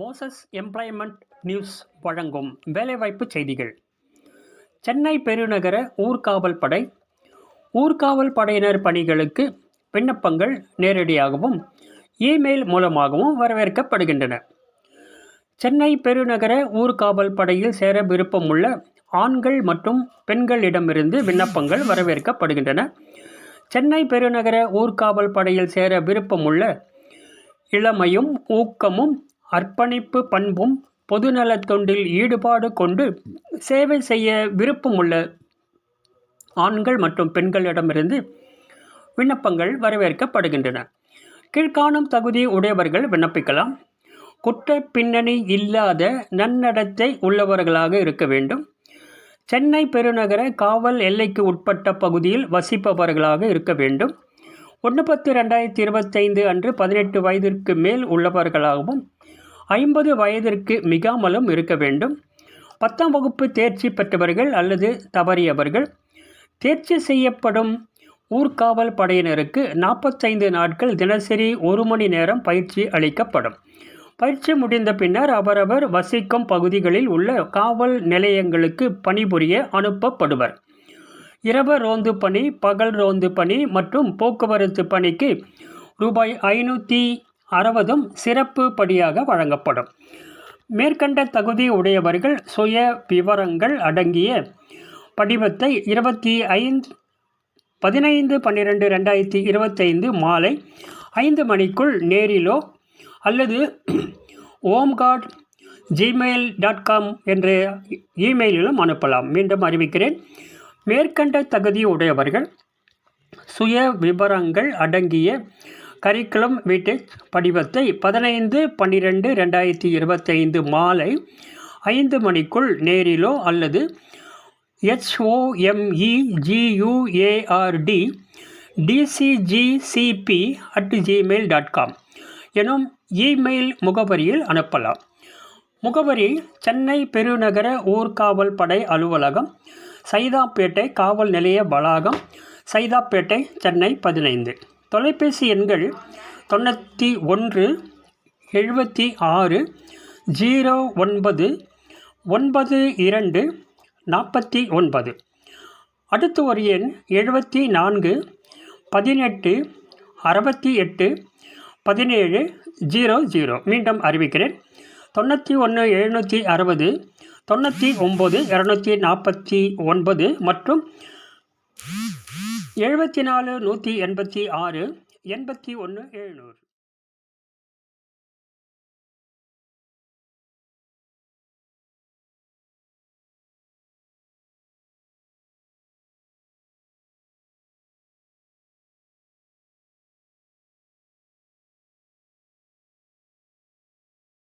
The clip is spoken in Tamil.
மோசஸ் எம்ப்ளாய்மெண்ட் நியூஸ் வழங்கும் வேலைவாய்ப்பு செய்திகள். சென்னை பெருநகர ஊர்காவல் படை ஊர்காவல் படையினர் பணிகளுக்கு விண்ணப்பங்கள் நேரடியாகவும் இமெயில் மூலமாகவும் வரவேற்கப்படுகின்றன. சென்னை பெருநகர ஊர்காவல் படையில் சேர விருப்பமுள்ள ஆண்கள் மற்றும் பெண்களிடமிருந்து விண்ணப்பங்கள் வரவேற்கப்படுகின்றன. சென்னை பெருநகர ஊர்காவல் படையில் சேர விருப்பமுள்ள இளமையும் ஊக்கமும் அர்ப்பணிப்பு பண்பும் பொதுநலத் தொண்டில் ஈடுபாடு கொண்டு சேவை செய்ய விருப்பமுள்ள ஆண்கள் மற்றும் பெண்களிடமிருந்து விண்ணப்பங்கள் வரவேற்கப்படுகின்றன. கீழ்காணும் தகுதி உடையவர்கள் விண்ணப்பிக்கலாம். குற்ற பின்னணி இல்லாத நன்னடத்தை உள்ளவர்களாக இருக்க வேண்டும். சென்னை பெருநகர காவல் எல்லைக்கு உட்பட்ட பகுதியில் வசிப்பவர்களாக இருக்க வேண்டும். ஒன்று பத்து ரெண்டாயிரத்தி இருபத்தைந்து அன்று பதினெட்டு வயதிற்கு மேல் உள்ளவர்களாகவும் ஐம்பது வயதிற்கு மிகாமலும் இருக்க வேண்டும். பத்தாம் வகுப்பு தேர்ச்சி பெற்றவர்கள் அல்லது தவறியவர்கள் தேர்ச்சி செய்யப்படும் ஊர்காவல் படையினருக்கு நாற்பத்தைந்து நாட்கள் தினசரி ஒரு மணி நேரம் பயிற்சி அளிக்கப்படும். பயிற்சி முடிந்த பின்னர் அவரவர் வசிக்கும் பகுதிகளில் உள்ள காவல் நிலையங்களுக்கு பணிபுரிய அனுப்பப்படுவர். இரவு ரோந்து பணி பகல் ரோந்து பணி மற்றும் போக்குவரத்து பணிக்கு ரூபாய் ஐநூற்றி அறுபதும் சிறப்பு படியாக வழங்கப்படும் மேற்கண்ட தகுதி உடையவர்கள் சுய விவரங்கள் அடங்கிய படிவத்தை இருபத்தி ஐந்து பதினைந்து பன்னிரெண்டு ரெண்டாயிரத்தி இருபத்தைந்து மாலை ஐந்து மணிக்குள் நேரிலோ அல்லது ஓம்காட் ஜிமெயில் டாட் காம் என்ற இமெயிலிலும் அனுப்பலாம் மீண்டும் அறிவிக்கிறேன் மேற்கண்ட தகுதி உடையவர்கள் சுய விவரங்கள் அடங்கிய கரிக்குலம் வீட்டு படிவத்தை பதினைந்து பன்னிரெண்டு ரெண்டாயிரத்தி இருபத்தைந்து மாலை ஐந்து மணிக்குள் நேரிலோ அல்லது ஹெச்ஓஎம்இஜியூஏஆர்டி டிசிஜிசிபி அட் ஜிமெயில் டாட் காம் எனும் இமெயில் முகவரியில் அனுப்பலாம். முகவரி சென்னை பெருநகர ஊர்காவல் படை அலுவலகம் சைதாப்பேட்டை காவல் நிலைய வளாகம் சைதாப்பேட்டை சென்னை பதினைந்து. தொலைபேசி எண்கள் தொண்ணூற்றி ஒன்று எழுபத்தி ஆறு ஜீரோ ஒன்பது ஒன்பது இரண்டு நாற்பத்தி ஒன்பது. அடுத்து ஒரு எண் எழுபத்தி நான்கு பதினெட்டு அறுபத்தி எட்டு பதினேழு ஜீரோ ஜீரோ. மீண்டும் அறிவிக்கிறேன். தொண்ணூற்றி ஒன்று எழுநூற்றி அறுபது தொண்ணூற்றி ஒம்பது இரநூத்தி நாற்பத்தி ஒன்பது மற்றும் எழுபத்தி நாலு நூற்றி எண்பத்தி ஆறு எண்பத்தி ஒன்று எழுநூறு.